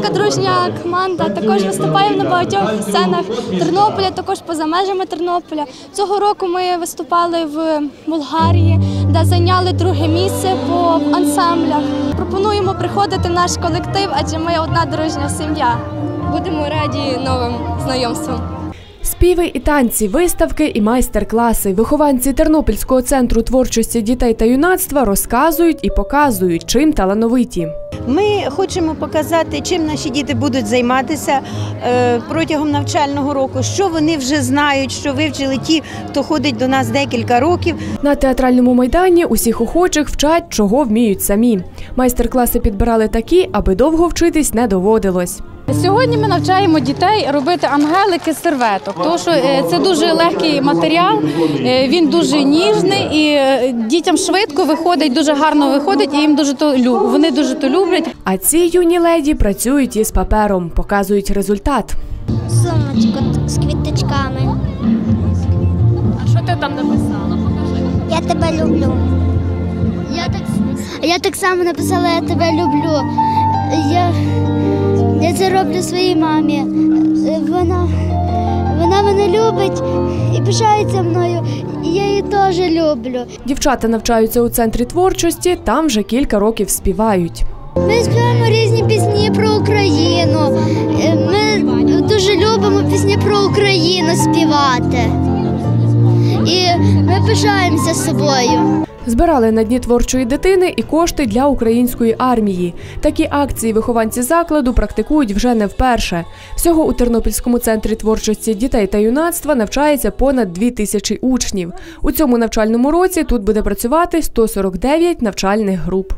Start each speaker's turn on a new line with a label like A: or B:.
A: велика дружня команда. Також виступаємо на багатьох сценах Тернополя, також поза межами Тернополя. Цього року ми виступали в Болгарії, де зайняли друге місце по ансамблях. Пропонуємо приходити в наш колектив, адже ми одна дружня сім'я. Будемо раді новим знайомствам.
B: Співи і танці, виставки і майстер-класи. Вихованці Тернопільського центру творчості дітей та юнацтва розказують і показують, чим талановиті.
C: Ми хочемо показати, чим наші діти будуть займатися е, протягом навчального року, що вони вже знають, що вивчили ті, хто ходить до нас декілька років.
B: На театральному майдані усіх охочих вчать, чого вміють самі. Майстер-класи підбирали такі, аби довго вчитись не доводилось.
D: Сьогодні ми навчаємо дітей робити ангелики з серветок, тому що е, це дуже легкий матеріал, е, він дуже ніжний і е, дітям швидко виходить, дуже гарно виходить, і їм дуже то лю- вони дуже то люблять.
B: А ці юні леді працюють із папером, показують результат.
E: Сумочку з квіточками.
D: А що ти там написала? Покажи.
E: Я тебе люблю. Я так, я так само написала Я тебе люблю. Я, я це роблю своїй мамі. Вона, вона мене любить і пишається мною. І я її теж люблю.
B: Дівчата навчаються у центрі творчості, там вже кілька років співають.
E: Ми співаємо різні пісні про Україну. Е, Ми дуже любимо пісні про Україну співати. Ми пишаємося собою.
B: Збирали на дні творчої дитини і кошти для української армії. Такі акції вихованці закладу практикують вже не вперше. Всього у Тернопільському центрі творчості дітей та юнацтва навчається понад дві тисячі учнів. У цьому навчальному році тут буде працювати 149 навчальних груп.